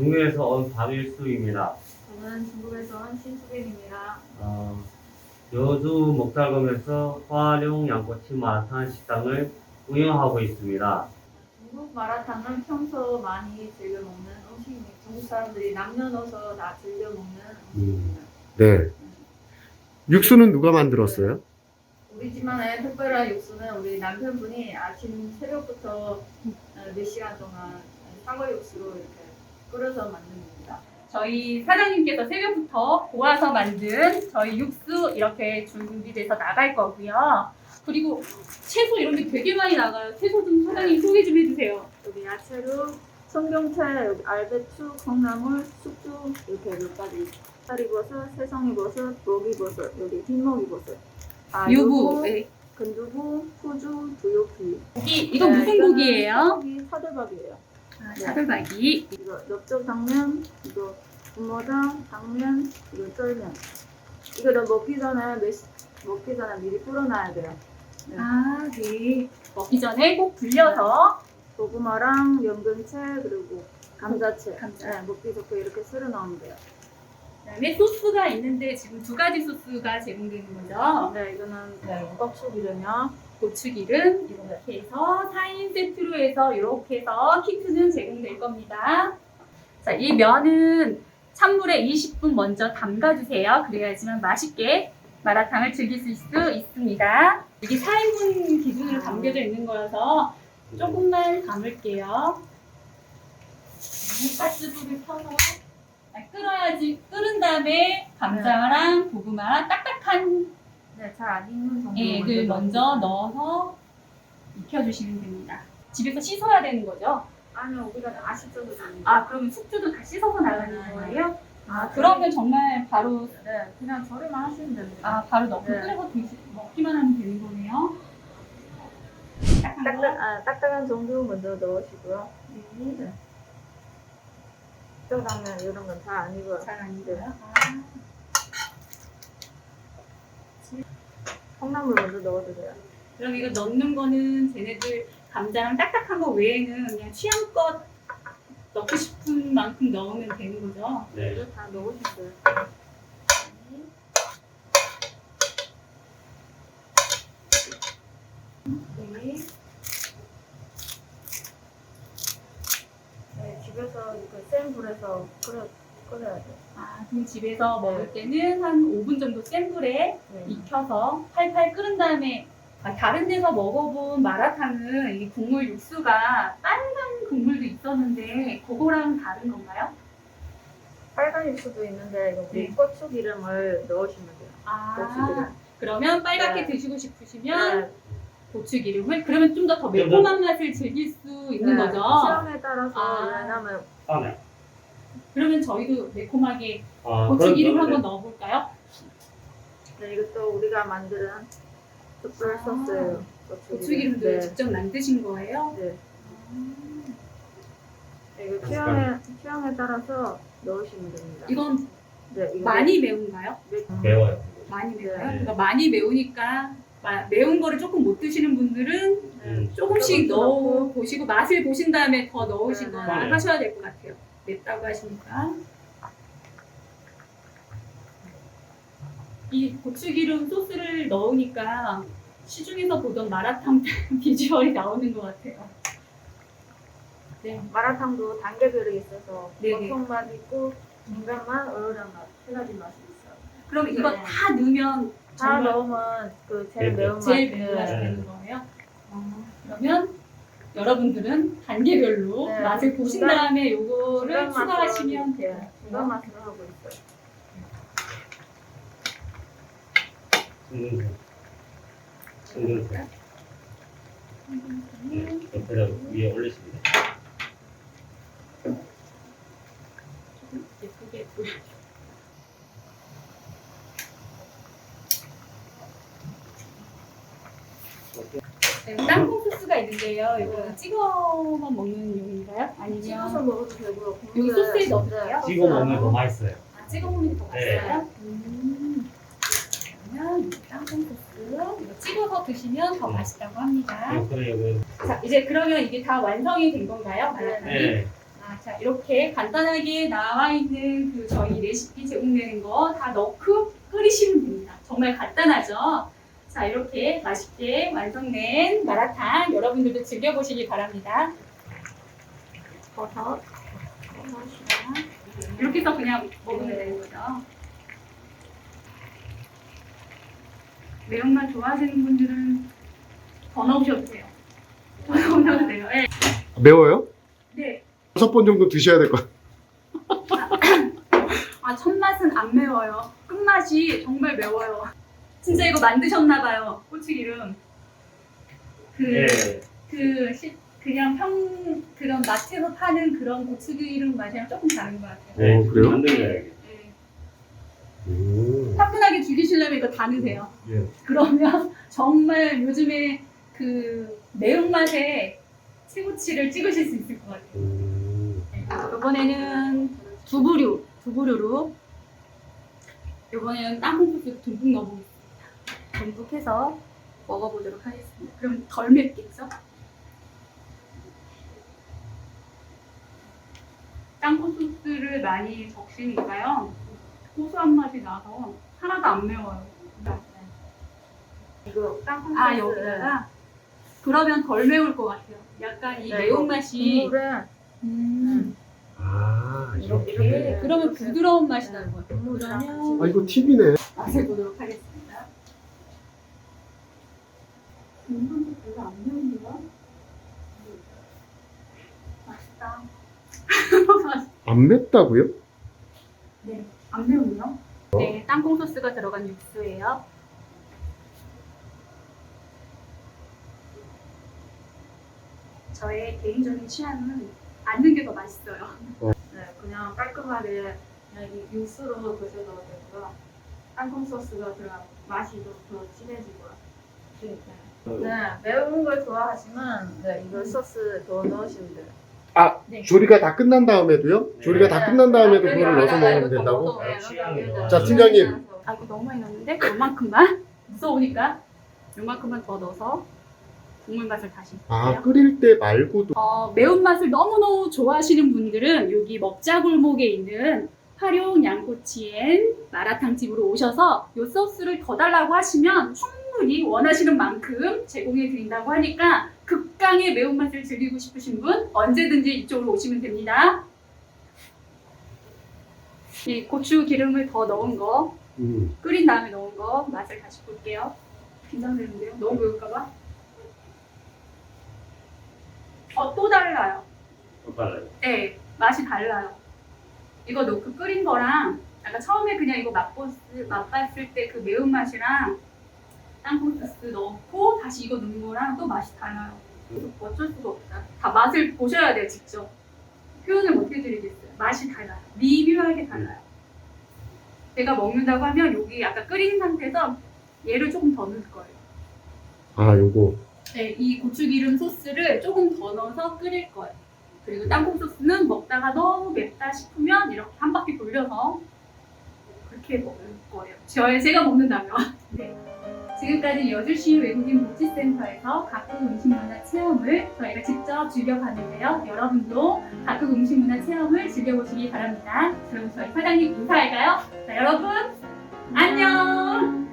중국에서 온 박일수입니다. 저는 중국에서 온 신수빈입니다. 어, 여주 목달검에서 화룡 양꼬치 마라탕 식당을 운영하고 있습니다. 중국 마라탕은 평소 많이 즐겨 먹는 음식입니다. 중국 사람들이 남녀노소 다 즐겨 먹는 음식입니다. 네. 육수는 누가 만들었어요? 우리 집안의 특별한 육수는 우리 남편분이 아침 새벽부터 어, 몇 시간 동안 사과 육수로 이렇게 끓여서 만듭니다. 저희 사장님께서 새벽부터 고아서 만든 저희 육수 이렇게 준비돼서 나갈 거고요. 그리고 채소 이런 게 되게 많이 나가요. 채소 좀 사장님 소개 좀 해주세요. 여기 야채로 청경채, 여기 알배추, 콩나물, 숙주 이렇게 몇 가지. 파리버섯, 새송이버섯, 목이버섯, 여기 흰목이버섯. 아, 유부. 네. 근두부, 후주, 두유피. 고기 이거 네, 무슨 이거는 고기예요? 고기 차돌박이에요. 아, 네. 차돌박이. 이거 엽떡 당면, 이거 분모당, 당면, 이거 쫄면. 이거를 먹기 전에 몇 시- 먹기 전에 미리 불어놔야 돼요. 네. 아, 네. 먹기 전에 꼭 불려서 고구마랑 연근채 그리고 감자채. 감자. 네, 먹기 좋게 이렇게 썰어 넣으면 돼요. 그다음에 소스가 있는데 지금 두 가지 소스가 제공되는 거죠. 네, 이거는 네, 무겁수기름이요. 고추기름 이렇게 해서 4인 세트로 해서 이렇게 해서 키트는 제공될 겁니다. 자, 이 면은 찬물에 20분 먼저 담가주세요. 그래야지만 맛있게 마라탕을 즐길 수 있- 있습니다. 이게 4인분 기준으로 담겨져 있는 거라서 조금만 담을게요. 네, 가스불을 켜서 아, 끓어야지 끓은 다음에 감자랑 고구마 딱딱한 네, 잘 안 익는 정도 액을 먼저 넣어서 익혀주시면 됩니다. 집에서 씻어야 되는 거죠? 아니요, 우리가 다 씻어도 됩니다. 아, 그러면 숙주도 다 씻어서 나가는 네. 거예요? 아, 아, 그러면 정말 바로, 네, 그냥 절이만 하시면 됩니다. 아, 바로 넣고 네. 끓여서 드시, 먹기만 하면 되는 거네요. 딱한 거. 딱딱, 아, 딱딱한 정도 먼저 넣으시고요. 네. 네. 뼈 당면 이런 건 잘 안 익어요. 잘 아니고요. 아, 콩나물 먼저 넣어주세요. 그럼 이거 넣는 거는 쟤네들 감자랑 딱딱한 거 외에는 그냥 취향껏 넣고 싶은 만큼 넣으면 되는 거죠? 네. 이거 다 넣으셨어요. 네. 네, 집에서 이렇게 센 불에서 끓여, 끓여야 돼요. 아, 그럼 집에서 먹을 때는 한 5분 정도 센 불에 네. 익혀서 팔팔 끓은 다음에 아, 다른 데서 먹어본 마라탕은 이 국물 육수가 빨간 국물도 있었는데 그거랑 다른 건가요? 빨간 육수도 있는데 이거 네. 고추 기름을 넣으시면 돼요. 아, 고추기름. 그러면 빨갛게 네. 드시고 싶으시면 네. 고추기름을 그러면 좀 더더좀 매콤한 맛을 즐길 수 있는 네, 거죠. 취향에 따라서 아. 왜냐면 아, 네. 그러면 저희도 매콤하게 아, 고추기름 그럼, 한번 네. 넣어볼까요? 네, 이것도 우리가 만드는 특별 아. 소스예요. 고추기름도 네. 직접 만드신 거예요? 네. 음. 네, 이거 취향에 취향에 따라서 넣으시면 됩니다. 이건 네, 이거 많이 매운가요? 매- 매워요. 많이 매워요. 네. 그러니까 많이 매우니까 마- 매운 거를 조금 못 드시는 분들은 네. 음. 조금씩 조금씩 넣어 보시고 맛을 보신 다음에 더 넣으시거나 네. 하셔야 될 것 같아요. 맵다고 하시니까. 이 고추기름 소스를 넣으니까 시중에서 보던 마라탕 비주얼이 나오는 것 같아요. 네. 마라탕도 단계별이 있어서 네네. 보통 맛 있고 중간 맛, 얼얼한 맛 세 가지 맛이 있어요. 그럼 이거 네. 다 넣으면 다 정말 넣으면 그 제일 네, 매운 맛. 제일 매운 맛이 네. 되는 거예요. 어, 그러면 여러분들은 단계별로 네. 맛을 보신 중간- 다음에 요거를 중간 맛으로 추가하시면 돼요. 중간 맛으로 하고 있어요. 청근색. 청근색. 네. 옆에다 위에 올리시면 돼요. 예쁘게 보여. 네, 땅콩 소스가 있는데요. 이거 찍어만 먹는 용인가요? 찍어서 아니면 먹어도 되고요. 여기 소스에 네, 돼요? 찍어 먹으면 더 맛있어요. 아, 찍어 먹는 게더 네. 맛있어요? 음. 그러면 이 땅콩 소스 이거 찍어서 드시면 더 네. 맛있다고 합니다. 그래요, 그래요. 자, 이제 그러면 이게 다 완성이 된 건가요? 마라탕이? 네. 아, 자, 자, 이렇게 간단하게 나와 있는 그 저희 레시피 제공되는 거 다 넣고 끓이시면 됩니다. 정말 간단하죠? 자, 이렇게 맛있게 완성된 마라탕 여러분들도 즐겨보시기 바랍니다. 버섯, 이렇게 해서 그냥 먹으면 되는 거죠. 매운맛 좋아하시는 분들은 더 넣으셔도 돼요. 더 넣으셔도 돼요. 네. 매워요? 네. 다섯 번 정도 드셔야 될 것 같아요. 아, 첫 맛은 안 매워요. 끝맛이 정말 매워요. 진짜 이거 만드셨나봐요. 고추기름. 그, 네. 그, 시- 그냥 평, 그런 마트에서 파는 그런 고추기름 맛이랑 조금 다른 것 같아요. 네. 어, 그래요? 만들어야겠 네. 음. 화끈하게 즐기시려면 이거 다 넣으세요. 예. 그러면 정말 요즘에 그 매운맛에 최고치를 찍으실 수 있을 것 같아요. 음. 이번에는 두부류, 두부류로 이번에는 땅콩 소스 듬뿍 넣어보겠습니다. 듬뿍 해서 먹어보도록 하겠습니다. 그럼 덜 맵겠죠? 땅콩 소스를 많이 적시니까요. 고소한 맛이 나서 하나도 안 매워요. 이거 땅콩 아 소스. 여기다가 그러면 덜 매울 것 같아요. 약간 이 네, 매운맛이 음, 아, 이렇게. 네, 그러면 부드러운 맛이 나는 거예요. 그러면 아, 이거 팁이네. 맛을 보도록 하겠습니다. 음, 별로 안 매운데요? 맛있다. 안 맵다고요? 네, 안 매운데요? 네, 땅콩 소스가 들어간 육수예요. 저의 개인적인 취향은 안 넣는 게 더 맛있어요. 네, 그냥 깔끔하게 그냥 이 육수로 드셔도 되고요. 땅콩 소스가 들어가면 맛이 좀 더 진해지고요. 네. 네, 매운 걸 좋아하시면 네, 이거 소스 더 넣으시면 돼요. 아, 네. 조리가 다 끝난 다음에도요? 조리가 다 끝난 다음에도 그거를 넣어서 먹으면 된다고? 네, 취향이요. 자, 팀장님. 아, 이거 너무 많이 넣었는데? 요만큼만? 무서우니까 요만큼만 더 넣어서 국물 맛을 다시 아. 끓일 때 말고도. 어, 매운맛을 너무너무 좋아하시는 분들은 여기 먹자골목에 있는 활용 양꼬치엔 마라탕 집으로 오셔서 요 소스를 더 달라고 하시면 충분히 원하시는 만큼 제공해 드린다고 하니까 극강의 매운맛을 즐기고 싶으신 분 언제든지 이쪽으로 오시면 됩니다. 이 고추 기름을 더 넣은 거 음. 끓인 다음에 넣은 거 맛을 다시 볼게요. 긴장되는데요? 너무 매울까봐? 어, 또 달라요. 또 달라요. 네, 맛이 달라요. 이거 넣고 끓인 거랑 아까 처음에 그냥 이거 맛봤을, 맛봤을 때 그 매운맛이랑 땅콩 소스 넣고 다시 이거 넣은 거랑 또 맛이 달라요. 어쩔 수가 없다. 다 맛을 보셔야 돼요, 직접. 표현을 못 해드리겠어요. 맛이 달라요. 미묘하게 달라요. 제가 먹는다고 하면 여기 아까 끓인 상태에서 얘를 조금 더 넣을 거예요. 아, 요거. 네, 이 고추기름 소스를 조금 더 넣어서 끓일 거예요. 그리고 땅콩 소스는 먹다가 너무 맵다 싶으면 이렇게 한 바퀴 돌려서 그렇게 먹을 거예요. 저의 제가 먹는다면. 네. 지금까지 여주시 외국인 복지센터에서 각국 음식문화 체험을 저희가 직접 즐겨봤는데요. 여러분도 각국 음식문화 체험을 즐겨보시기 바랍니다. 그럼 저희 사장님 인사할까요? 자, 여러분 안녕.